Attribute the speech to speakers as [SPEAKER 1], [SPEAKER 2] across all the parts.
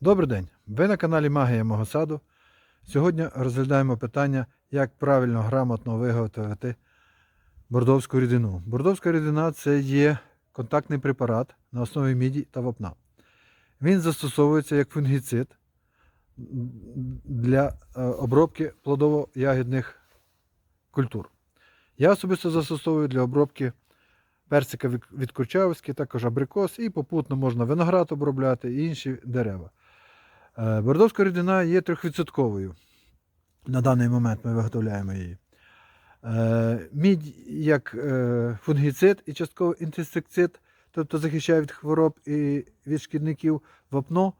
[SPEAKER 1] Добрий день! Ви на каналі Магія мого саду. Сьогодні розглядаємо питання, як правильно грамотно виготовити бордовську рідину. Бордовська рідина це є контактний препарат на основі міді та вапна. Він застосовується як фунгіцид для е, обробки плодово-ягідних культур. Я особисто застосовую для обробки персика від- Курчавський, також абрикос, і попутно можна виноград обробляти і інші дерева. Е, Бордовська рідина є 3%. На даний момент ми виготовляємо її. Е, Мідь як е, фунгіцид і частково інсектицид, тобто захищає від хвороб і від шкідників вапно,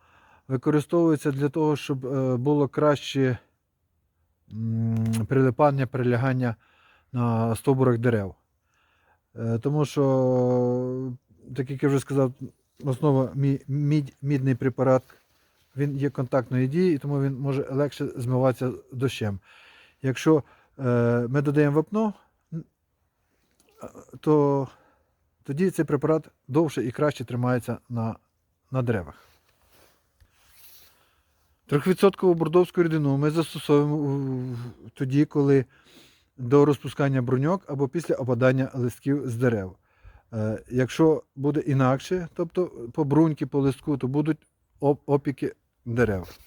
[SPEAKER 1] використовується для того, щоб було краще прилипання, прилягання на стовбурах дерев. Тому що, так як я вже сказав, основа мідний препарат він є контактної дії, і тому він може легше змиватися дощем. Якщо е, ми додаємо вапно, то тоді цей препарат довше і краще тримається на, на деревах. Трьохвідсоткову бордовську рідину ми застосовуємо тоді, коли до розпускання бруньок або після опадання листків з дерев. Е, Якщо буде інакше, тобто по бруньки, по листку, то будуть опіки дерев.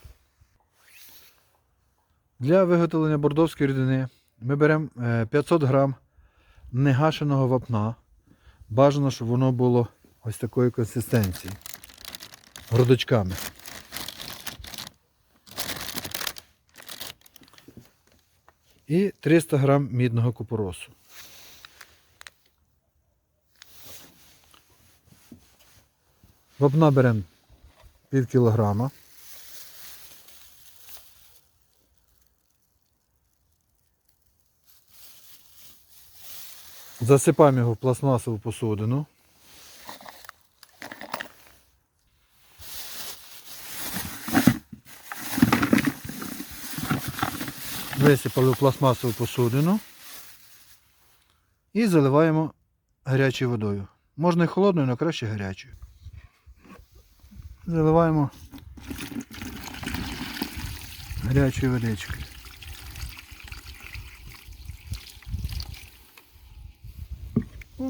[SPEAKER 1] Для виготовлення бордовської рідини ми беремо е, 500 грам негашеного вапна. Бажано, щоб воно було ось такої консистенції. Грудочками. І 300 грам мідного купоросу. Вапна беремо пів кілограма. Засипаємо його в пластмасову посудину. Висипали в пластмасову посудину і заливаємо гарячою водою. Можна і холодною, але краще гарячою. Заливаємо гарячою водичкою.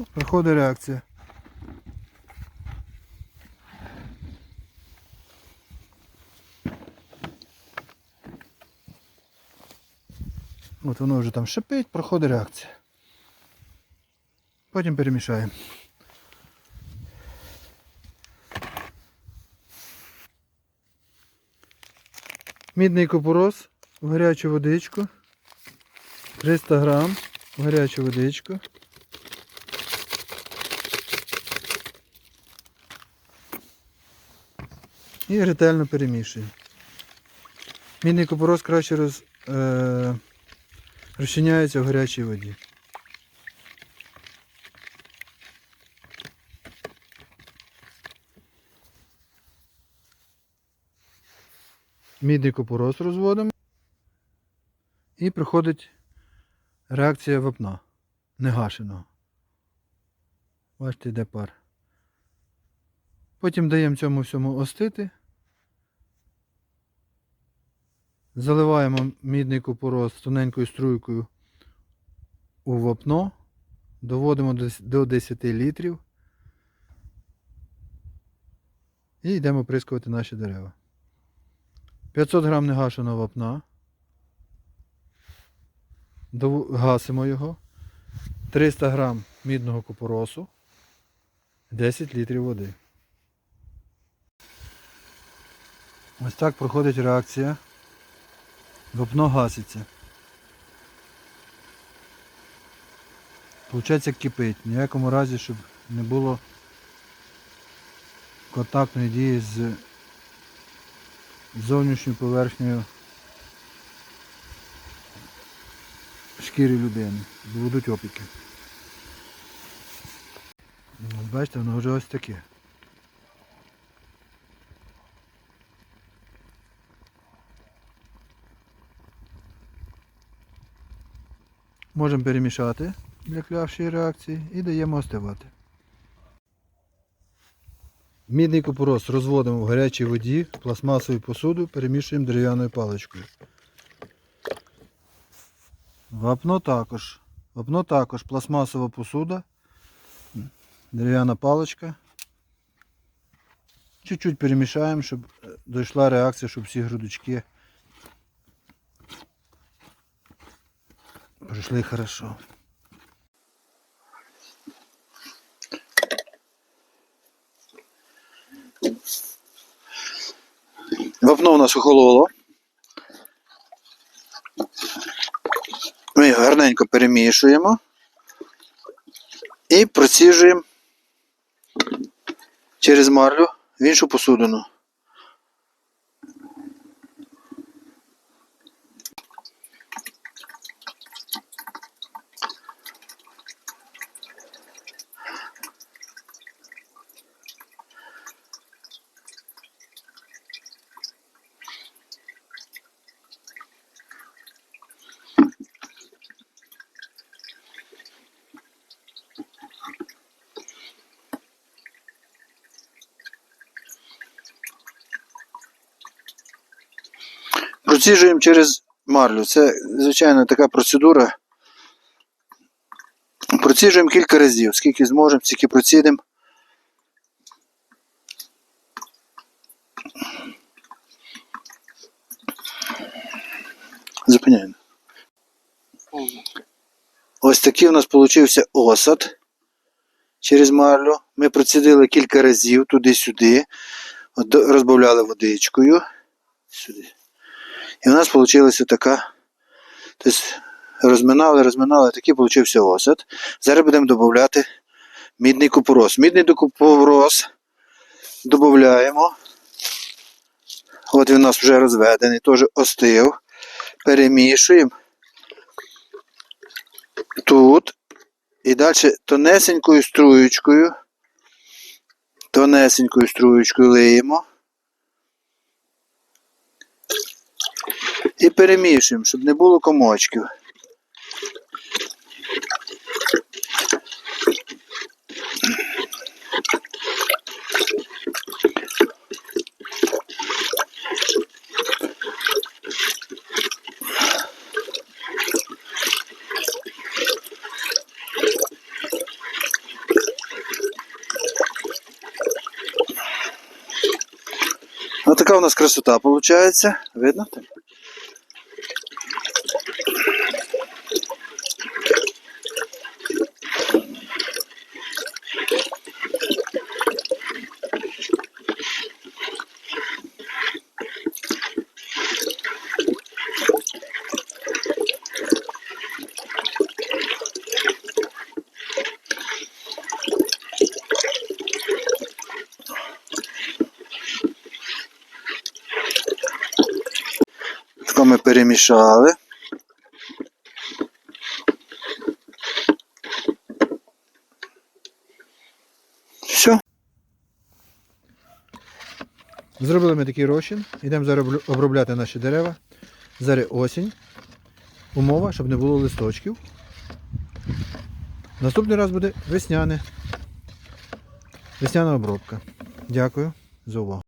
[SPEAKER 1] Проходить реакція. От воно вже там шипить, проходить реакція. Потім перемішаємо. Мідний купорос в гарячу водичку. 300 грам в гарячу водичку. І ретельно перемішуємо. Мідний купорос краще роз, е, розчиняється в гарячій воді. Мідний купорос розводимо. І приходить реакція вапна негашеного. Бачите, йде пар. Потім даємо цьому всьому остити. Заливаємо мідний купорос тоненькою струйкою у вапно, доводимо до 10 літрів і йдемо прискувати наші дерева. 500 грам негашеного вапна. Гасимо його. 300 грам мідного купоросу. 10 літрів води. Ось так проходить реакція. Вапно гаситься. Получається кипить. В ніякому разі, щоб не було контактної дії з зовнішньою поверхнею шкіри людини. Будуть опіки. Бачите, воно вже ось таке. Можемо перемішати для клявшої реакції і даємо остивати. Мідний купорос розводимо в гарячій воді, пластмасову посуду, перемішуємо дерев'яною паличкою. Вапно також. Вапно також пластмасова посуда, дерев'яна паличка. Чуть-чуть перемішаємо, щоб дійшла реакція, щоб всі грудочки пройшли хорошо. Вапно у нас охололо. Ми його гарненько перемішуємо і проціжуємо через марлю в іншу посудину. Проціжуємо через марлю. Це, звичайно, така процедура. Проціжуємо кілька разів. Скільки зможемо, стільки процідимо. Зупиняємо. Ось такий у нас получився осад через марлю. Ми процідили кілька разів туди-сюди. Розбавляли водичкою. Сюди. І у нас вийшла така. Тобто розминали, розминали, такий получився осад. Зараз будемо додати мідний купорос. Мідний купорос додаємо. От він у нас вже розведений, теж остив. Перемішуємо. Тут. І далі тонесенькою струєчкою. Тонесенькою струєчкою лиємо. Перемішуємо, щоб не було комочків. Ось така у нас красота виходить. Видно? Тако ми перемішали. Все. Зробили ми такий розчин. Йдемо зараз обробляти наші дерева. Зараз осінь. Умова, щоб не було листочків. Наступний раз буде весняне. Весняна обробка. Дякую за увагу.